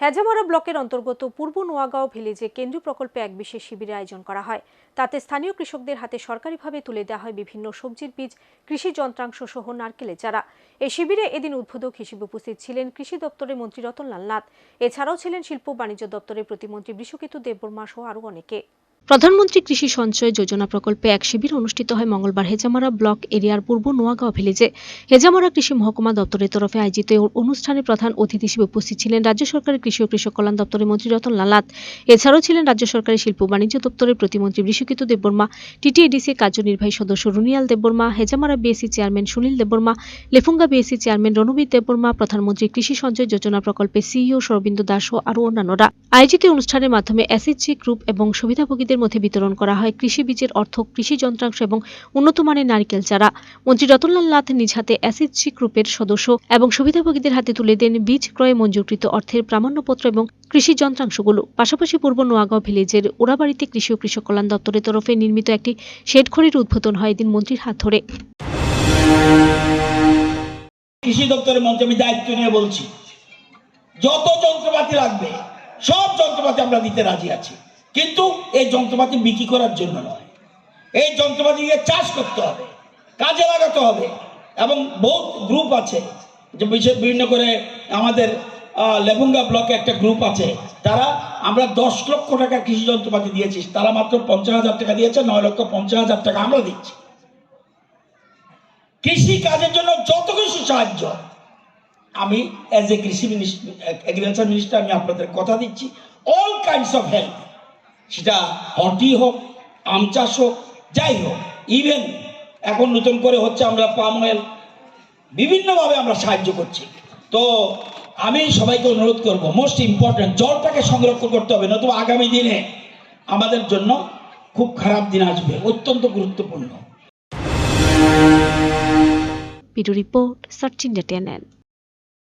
হেজামারা ব্লকের অন্তর্গত পূর্ব নোয়াগাঁও ভিলেজে কেন্দ্রীয় প্রকল্পে এক বিশেষ শিবিরের আয়োজন করা হয়। তাতে স্থানীয় কৃষকদের হাতে সরকারিভাবে তুলে দেওয়া হয় বিভিন্ন সবজির বীজ, কৃষি যন্ত্রাংশ সহ নারকেলের চারা। এই শিবিরে এদিন উদ্বোধক হিসেবে উপস্থিত ছিলেন কৃষি দপ্তরের মন্ত্রী রতনলাল নাথ। এছাড়াও ছিলেন শিল্প বাণিজ্য দপ্তরের প্রতিমন্ত্রী বিশ্বকেতু দেববর্মা সহ আরও অনেকে। প্রধানমন্ত্রী কৃষি সঞ্চয় যোজনা প্রকল্পে এক শিবির অনুষ্ঠিত হয় মঙ্গলবার হেজামারা ব্লক এরিয়ার পূর্ব নোয়াগাঁও ভিলেজে। হেজামারা কৃষি মহকুমা দপ্তরের তরফে আয়োজিত অনুষ্ঠানে প্রধান অতিথি হিসেবে উপস্থিত ছিলেন রাজ্য সরকারের কৃষি ও কৃষক কল্যাণ দপ্তরের মন্ত্রী রতন লালাত এছাড়াও ছিলেন রাজ্য সরকারের শিল্প বাণিজ্য দপ্তরের প্রতিমন্ত্রী বিশ্বকিত দেববর্মা টিটিএডিসি কার্যনির্বাহী সদস্য Runial Debbarma, Hezamara BSC chairman Sunil Debbarma, Lefunga BSC chairman Ranbir Debbarma, প্রধানমন্ত্রী কৃষি সঞ্চয় যোজনা প্রকল্পে সিইও সরবিন্দু দাস ও আরও অন্যান্যরা। আয়োজিত অনুষ্ঠানের মাধ্যমে এসএসজি গ্রুপ এবং সুবিধাভোগীদের মধ্যে বিতরণ করা হয়। কৃষি বীজের অর্থ কৃষি যন্ত্রাংশ এবং উন্নত মানের নারিকেল চারা। মন্ত্রী রতনলাল নাথ নিজ হাতে এসএইচজি গ্রুপের সদস্য এবং সুবিধাভোগীদের হাতে তুলে দেন বীজ ক্রয়ে মঞ্জুরকৃত অর্থের প্রামাণ্যপত্র এবং কৃষি যন্ত্রাংশগুলো। পাশাপাশি পূর্ব নোয়াগাঁও ভিলেজের ওরাবাড়িতে কৃষি ও কৃষক কল্যাণ দপ্তরের তরফে নির্মিত একটি শেড ঘড়ির উদ্বোধন হয় এদিন মন্ত্রীর হাত ধরে। কৃষি দপ্তরের মন্ত্রী আমি দায়িত্ব নিয়ে বলছি, যত যন্ত্রপাতি লাগবে, সব যন্ত্রপাতি আমরা দিতে রাজি আছি। কিন্তু এই যন্ত্রপাতি বিক্রি করার জন্য নয়। এই যন্ত্রপাতি দিয়ে চাষ করতে হবে, কাজে লাগাতে হবে এবং বহুত গ্রুপ আছে, যে বিশেষ বিভিন্ন করে আমাদের লেবুঙ্গা ব্লকে একটা গ্রুপ আছে, তারা আমরা দশ লক্ষ টাকা কৃষি যন্ত্রপাতি দিয়েছি, তারা মাত্র পঞ্চাশ হাজার টাকা দিয়েছে, নয় লক্ষ পঞ্চাশ হাজার টাকা আমরা দিচ্ছি। কৃষি কাজের জন্য যত কিছু সাহায্য, আমি অ্যাজ এ কৃষি মিনিস্টার এগ্রিকালচার মিনিস্টার আমি আপনাদের কথা দিচ্ছি অল কাইন্ডস অফ হেল্প সেটা হর্টি হোক, আম চাষ হোক, যাই হোক ইভেন এখন নতুন করে হচ্ছে আমরা পাম অয়েল বিভিন্নভাবে আমরা সাহায্য করছি। তো আমি সবাইকে অনুরোধ করব মোস্ট ইম্পর্ট্যান্ট জলটাকে সংরক্ষণ করতে হবে, নতুবা আগামী দিনে আমাদের জন্য খুব খারাপ দিন আসবে, অত্যন্ত গুরুত্বপূর্ণ। Report search India TNN